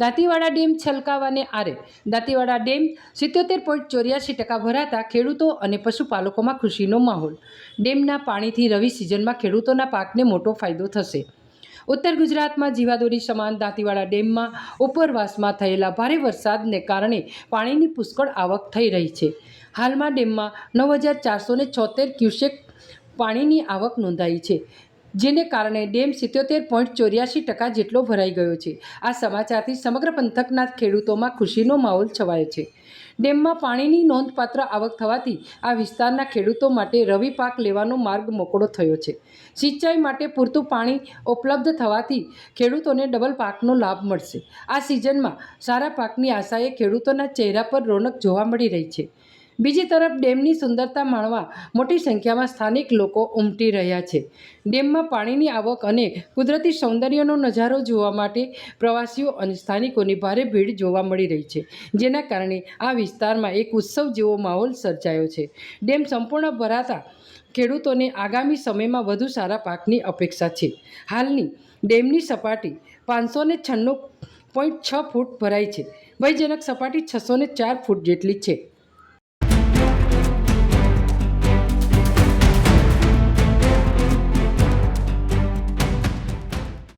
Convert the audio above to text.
Dantiwada dam છલકાવાને આરે. Dantiwada dam સિત્યોતેર point ચોર્યાસી ટકા ભરાતા ખેડૂતો અને પશુપાલકોમાં ખુશીનો માહોલ. ડેમના પાણીથી રવિ સિઝનમાં ખેડૂતોના પાકને મોટો ફાયદો થશે. ઉત્તર ગુજરાતમાં જીવાદોરી સમાન દાંતીવાડા ડેમમાં ઉપરવાસમાં થયેલા ભારે વરસાદને કારણે પાણીની પુષ્કળ આવક થઈ રહી છે. હાલમાં ડેમમાં નવ હજાર ચારસો ને ક્યુસેક પાણીની આવક નોંધાઈ છે. જેને કારણે ડેમ સિત્યોતેર પોઈન્ટ ચોર્યાસી ટકા જેટલો ભરાઈ ગયો છે. આ સમાચારથી સમગ્ર પંથકના ખેડૂતોમાં ખુશીનો માહોલ છવાયો છે. ડેમમાં પાણીની નોંધપાત્ર આવક થવાથી આ વિસ્તારના ખેડૂતો માટે રવિ પાક લેવાનો માર્ગ મોકળો થયો છે. સિંચાઈ માટે પૂરતું પાણી ઉપલબ્ધ થવાથી ખેડૂતોને ડબલ પાકનો લાભ મળશે. આ સિઝનમાં સારા પાકની આશાએ ખેડૂતોના ચહેરા પર રોનક જોવા મળી રહી છે. બીજી તરફ ડેમની સુંદરતા માણવા મોટી સંખ્યામાં સ્થાનિક લોકો ઉમટી રહ્યા છે. ડેમમાં પાણીની આવક અને કુદરતી સૌંદર્યનો નજારો જોવા માટે પ્રવાસીઓ અને સ્થાનિકોની ભારે ભીડ જોવા મળી રહી છે, જેના કારણે આ વિસ્તારમાં એક ઉત્સવ જેવો માહોલ સર્જાયો છે. ડેમ સંપૂર્ણ ભરાતા ખેડૂતોને આગામી સમયમાં વધુ સારા પાકની અપેક્ષા છે. હાલની ડેમની સપાટી પાંચસો ને છન્નું પોઈન્ટ છ ફૂટ ભરાઈ છે. ભયજનક સપાટી છસો ને ચાર ફૂટ જેટલી છે.